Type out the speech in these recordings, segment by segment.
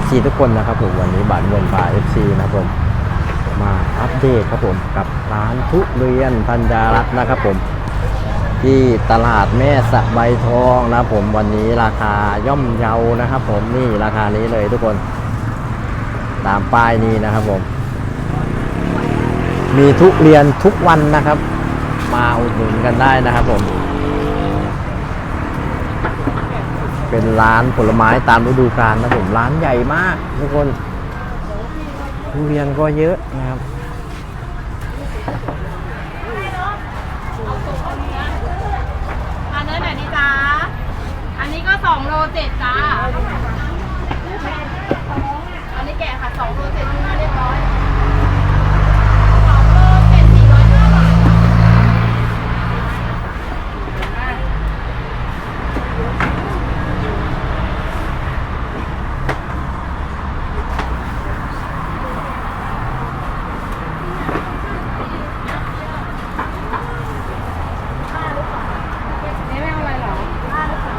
FC ทุกคนนะครับผมวันนี้บาทเงินพา FC นะครับผมมาอัปเดตครับผมกับร้านทุเรียนธัญญารัตน์นะครับผม ที่ตลาดแม่สะใบทองนะผมวันนี้ราคาย่อมเยานะครับ ผมนี่ราคานี้เลยทุกคน ตามป้ายนี้นะครับผม มีทุเรียนทุกวันนะครับ มาอุดหนุนกันได้นะครับผม เป็นร้านผลไม้ตามฤดูกาลนะผมร้านใหญ่มากทุกคนทุเรียนก็เยอะนะครับอันนื้ไหนดีจ้าอันนี้ก็สองโลเจ็ดจ้าอันนี้แกะค่ะสองโลเจ็ดเนื้อเรียบร้อยสองโลเจ็ดสี่ร้อยห้าบาท นี่ไม่เอาอะไรเหรอห้าหรือเปล่า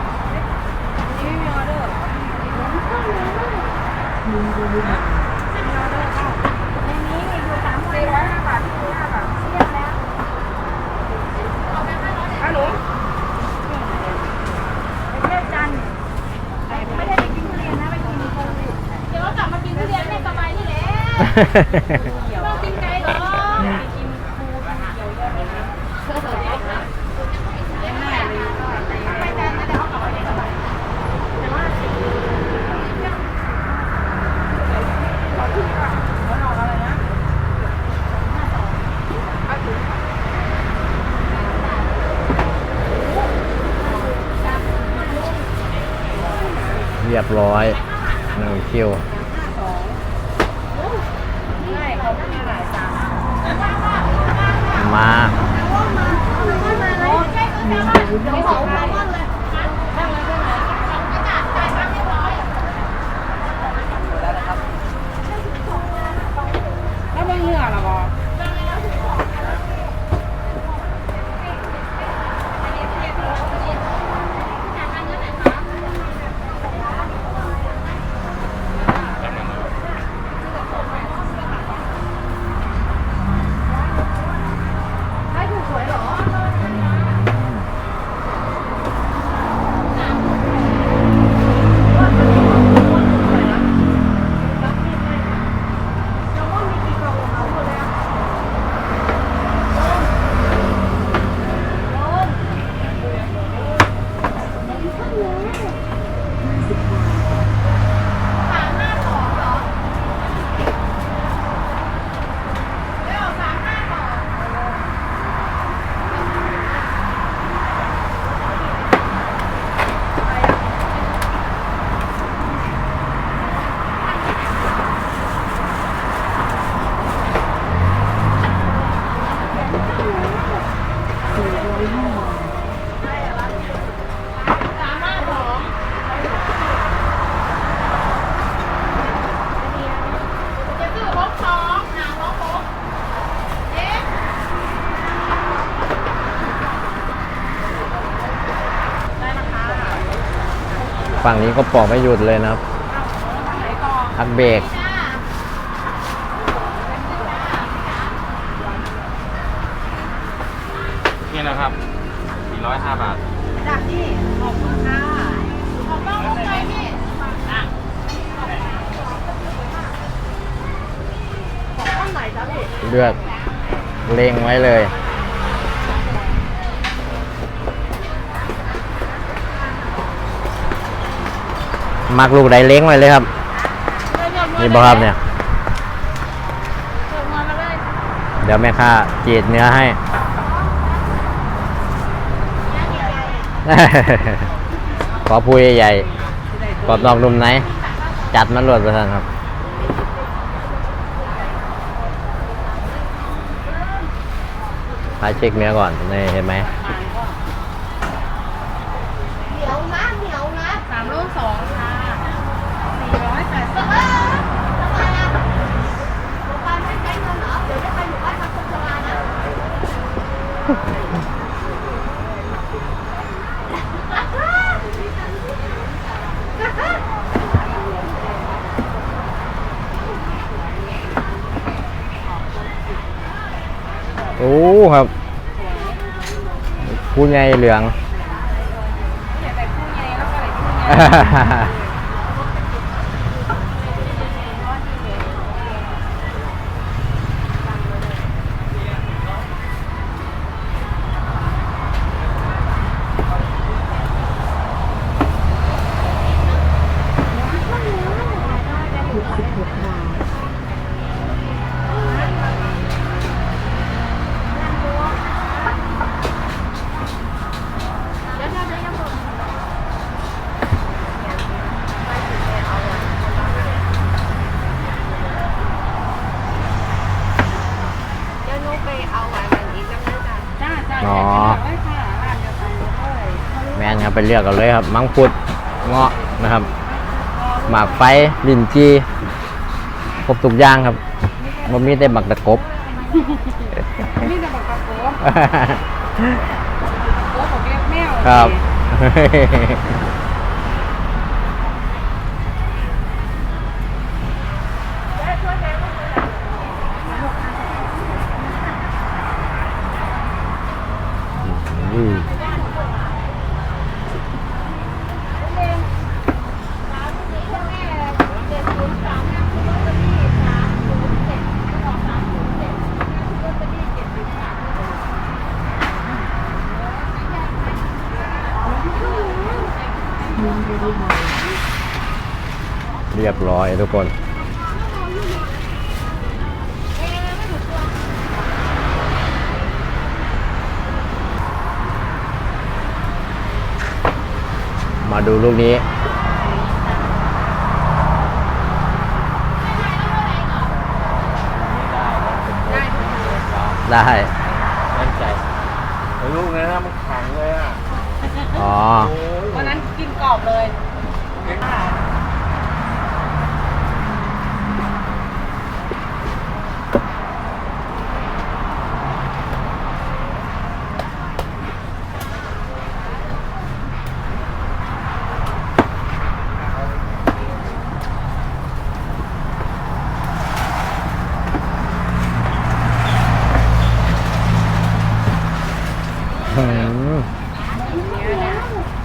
นี่ไม่มีออเดอร์เหรอมีออเดอร์เปล่าในนี้มีอยู่สามสี่ร้อยห้าบาทที่ห้าบาทเรียกแล้วเอาไปห้าร้อยฮัลโหลเลือกจันทร์ไม่ได้ไปกินทุเรียนนะไปกินโควิดเดี๋ยวเรากลับมากินทุเรียนไม่สบายนี่แห ละไม่ต้องกินไกลหรอกินปูเขียวเยอะเลยนะง่ายเลยไปจันทร์นะเดี๋ยวเอากลับมาไม่สบายแต่ว่าเรียบร้อยหนึ่งคิว มาแล้วเบิ่งเนื้อเหรอบอ สามห้าสองจะซื้อพกสองหาพกพกเอ๊ะ ได้นะคะ ฝั่งนี้ก็ปอกไม่หยุดเลยนะครับไหนก่อนพักเบรกจ้านี่นะครับ405 บาทจากที่ขอบคุณค่ะขอบคุณใจพี่อะของต้นไหนจ๊ะพี่เลือกเลงไว้เลย มักลูกใดเล้งไว้เลยครับ นี่บอครับเนี่ยเปิดมาเลยเดี๋ยวแม่ค้าจีดเนื้อให้ ขอพูยใหญ่ๆกรอบนอกนุ่มในจัดมันรวดไปท่านครับพาเช็คเนื้อก่อน นี่เห็นไหม เหนียวนะเหนียวนะสามลูกสองค่ะสี่ร้อยแปดสิบ โอ้ครับ ผู้ใหญ่เหลือง อยากได้ผู้ใหญ่แล้วก็ได้ผู้ใหญ่ เดี๋ยวหนูไปเอาไว้วันนี้จำได้จ้ะ จ้าจ้า อ๋อ ได้ค่ะร้านเดียวกันเลย แมนครับไปเลือกกันเลยครับ มังคุดเงาะนะครับ หมากไฟลินจีครบทุกอย่างครับมันมีแต่หมักตะกบนี่จะบอกกระโปรงโอ้ผมเรียกแมวครับ ทุกคน มาดูลูกนี้ ได้ มั่นใจลูกนั้นมันแข็งเลยอะ อ๋อ วันนั้นกินกรอบเลย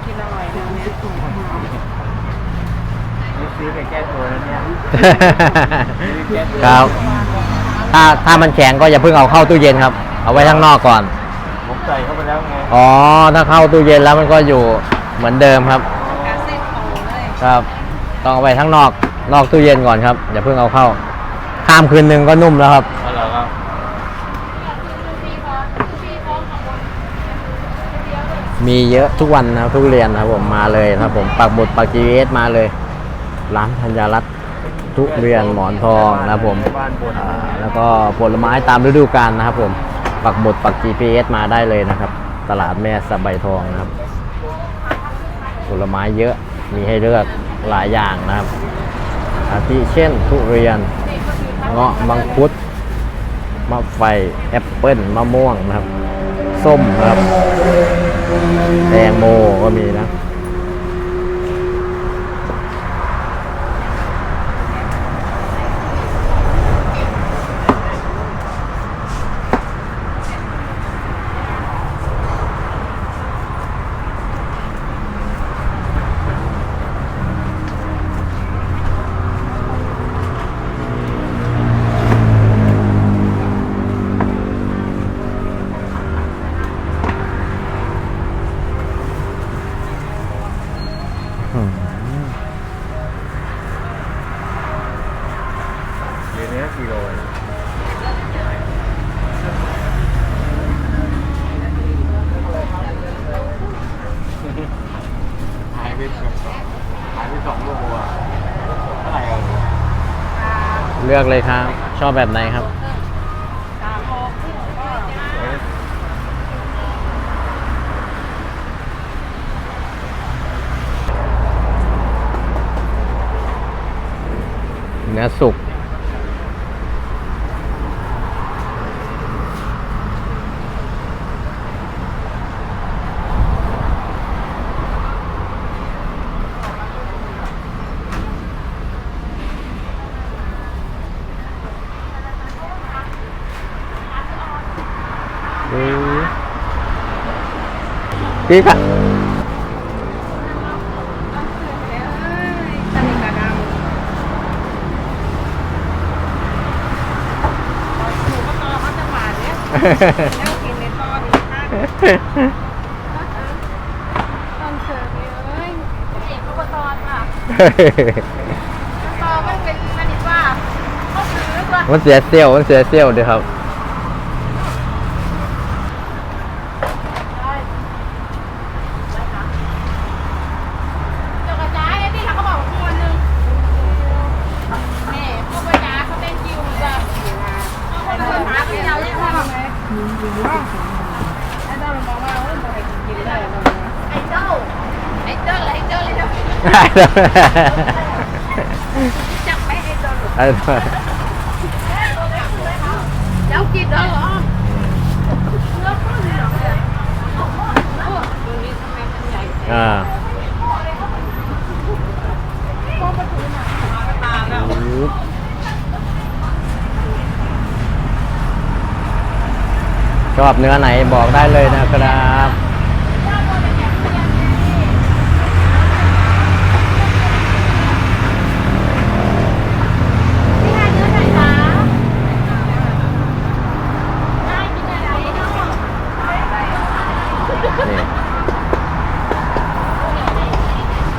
กินอร่อยนะเนี่ยซื้อไปแก้ตัวแล้วเนี่ยครับ ถ้าถ้ามันแข็งก็อย่าเพิ่งเอาเข้าตู้เย็นครับ เอาไว้ข้างนอกก่อน ผมใส่เข้าไปแล้วไง อ๋อ ถ้าเข้าตู้เย็นแล้วมันก็อยู่เหมือนเดิมครับ ครับ ต้องเอาไว้ข้างนอก นอกตู้เย็นก่อนครับ อย่าเพิ่งเอาเข้า ข้ามคืนหนึ่งก็นุ่มแล้วครับ แล้วเราก็ มีเยอะทุกวันนะครับทุกเรียนนะผมมาเลยนะครับผมปักหมุดปักจีเอสมาเลย ร้านธัญรัตน์ทุเรียนหมอนทองนะผมอ่าแล้วก็ผลไม้ตามฤดูกาลนะครับผมปักหมุดปัก GPS มาได้เลยนะครับ ตลาดแม่สะใบทองนะครับ ผลไม้เยอะมีให้เลือกหลายอย่างนะครับอาทิเช่นทุเรียนเงาะมังคุดมะไฟแอปเปิ้ลมะม่วงนะครับ ส้มนะครับ แตงโมก็มีนะ หายไปสองหายไปสองโลอะเท่าไหร่อะเลือกเลยครับ ชอบแบบไหนครับ สามโลก็เอ๊ะเนื้อสุก เพี่ค่ะสนิทกับดำหนูก็ตอเขาจังหวะเนี้ยแล้วกินในตอนนี้นะตอนเสิร์ฟเนี่ยเอ้ยเอกเขาก็ตอนค่ะตอนมันเป็นสนิทว่าเขาถือว่ามันเสียเซี่ยวมันเสียเซี่ยวเดียวครับ เจ้ากระจายเนี่ยที่เขาบอกคนหนึ่งนี่พวกกระจายเขาเต้นคิวจ้ะเอาคนเดินหาที่เราเนี่ยค่ะ ไอ้เจ้าเรามองว่าเอ้ยมันไปกินได้เรา ไอ้เจ้าไอ้เจ้าไอ้เจ้าเลยนะ จับไปไอ้เจ้าหนูไอ้ตัวเจ้ากินแล้วเหรอเหลือเลยตัวนี้ทำไมมันใหญ่อ่าชอบเนื้อไหนบอกได้เลยนะครับ พี่ให้เนื้อไหนคะได้กินอะไรเนาะ นี่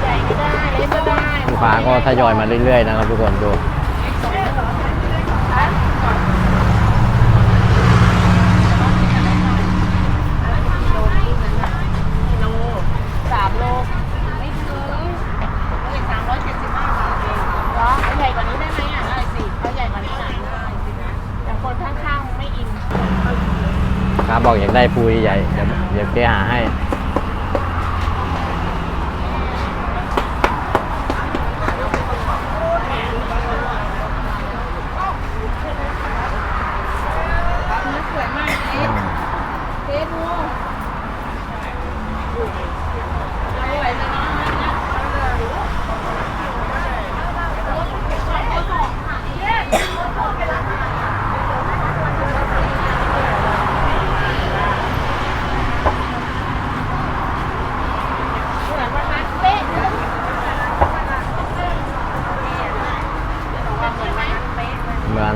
ใหญ่ก็ได้เล็กก็ได้ ลู ก็ทยอยมาเรื่อยๆนะครับทุกคนดู โลสามโลไม่ถึงไม่สามร้อยเจ็ดสิบห้าบาทเองเหรอเอาใหญ่กว่านี้ได้ไหมอะได้สิเอาใหญ่กว่านี้หน่อยได้สินะแต่คนข้างๆไม่อิน ลูกค้าบอกอยากได้ปูใหญ่เดี๋ยวเดี๋ยวเจ๊หาให้ สวยมากเจ๊เจ๊ดูอร่อยเลยเนาะเหมือนวันนั้นเป๊ะเลย เหมือน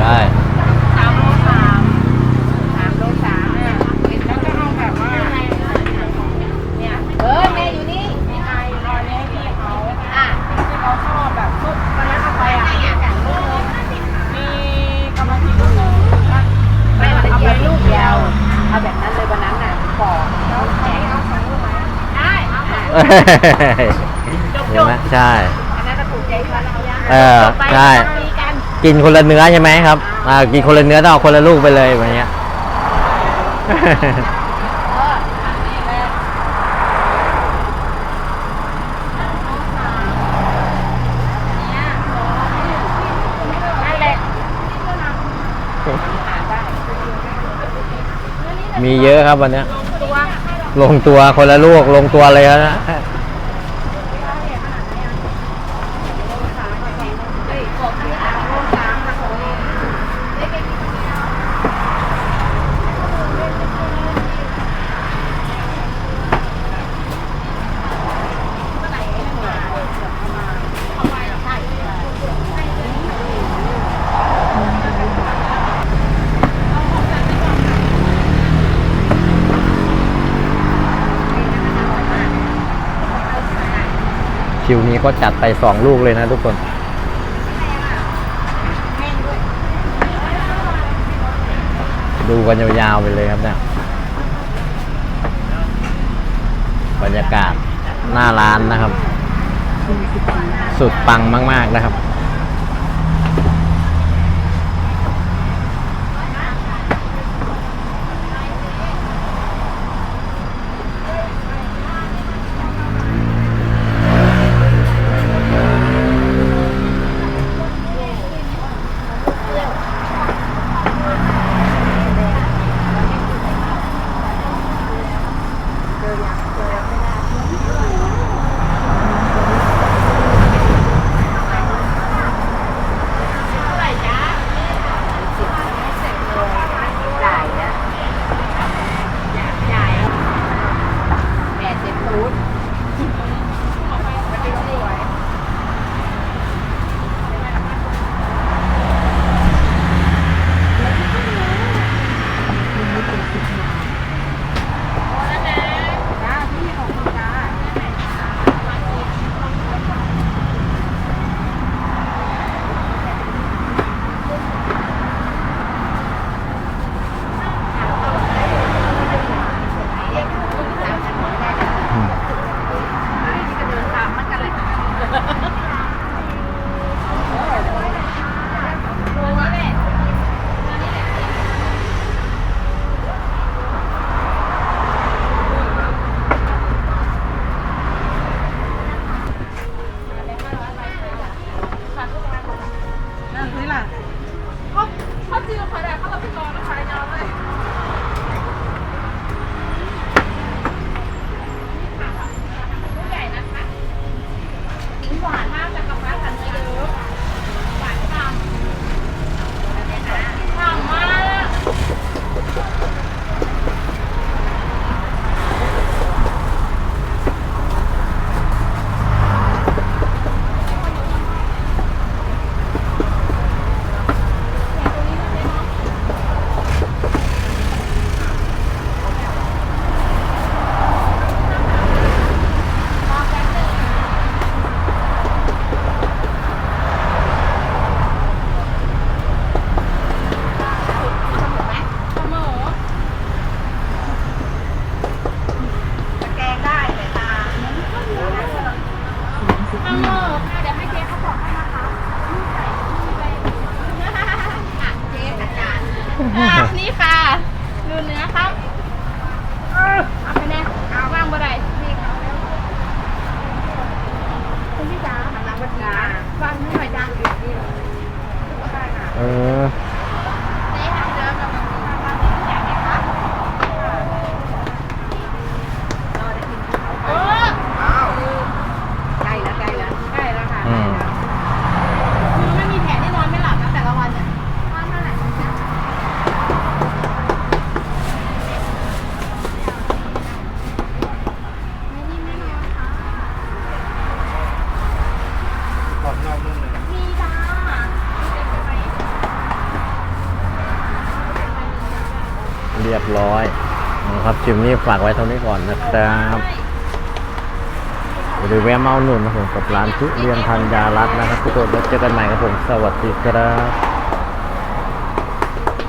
ได้ สามโลสามสามโลสามเนี่ยเห็นแล้วก็เอาแบบว่า เนี่ยเออแม่อยู่นี่ มีไอรอยแม่พี่เขา อะ ที่เขาชอบแบบทุกวันนั้นเอาไปอะมีกำลังกินลูกนึง ไม่วัน เอา เดี แบ ยว บลูกเดียวเอาแบบนั้นเลยวันนั้นน่ะปอกแล้วแข็งเอาสองลูกไหม ได้เอาค่ะ เอ้ยเห็นไหมใช่ อันนั้นก็ถูกใจเขาแล้วย่าเออต่อไปใช่ เราตีกันกินคนละเนื้อใช่ไหมครับ อ่า กินคนละเนื้อต้องเอาคนละลูกไปเลยแบบเนี้ยนั่นแหละมีเยอะครับวันเนี้ย ตัวลงตัวคนละลูกลงตัวเลยนะ เฮ้ยบอกที่สามโลสามนะของเอง คิวนี้ก็จัดไปสองลูกเลยนะทุกคน ดูกันยาวๆไปเลยครับเนี่ย บรรยากาศหน้าร้านนะครับ สุดปังมาก ๆนะครับ นี้ฝากไว้เท่านี้ก่อนนะครับอย่าลือแวะมเมาหนุนนะผมกับร้านทุเรียนธัญญารัตน์นะครับทุกคนแล้วเจอกันใหม่ครับผมสวัสดีครับ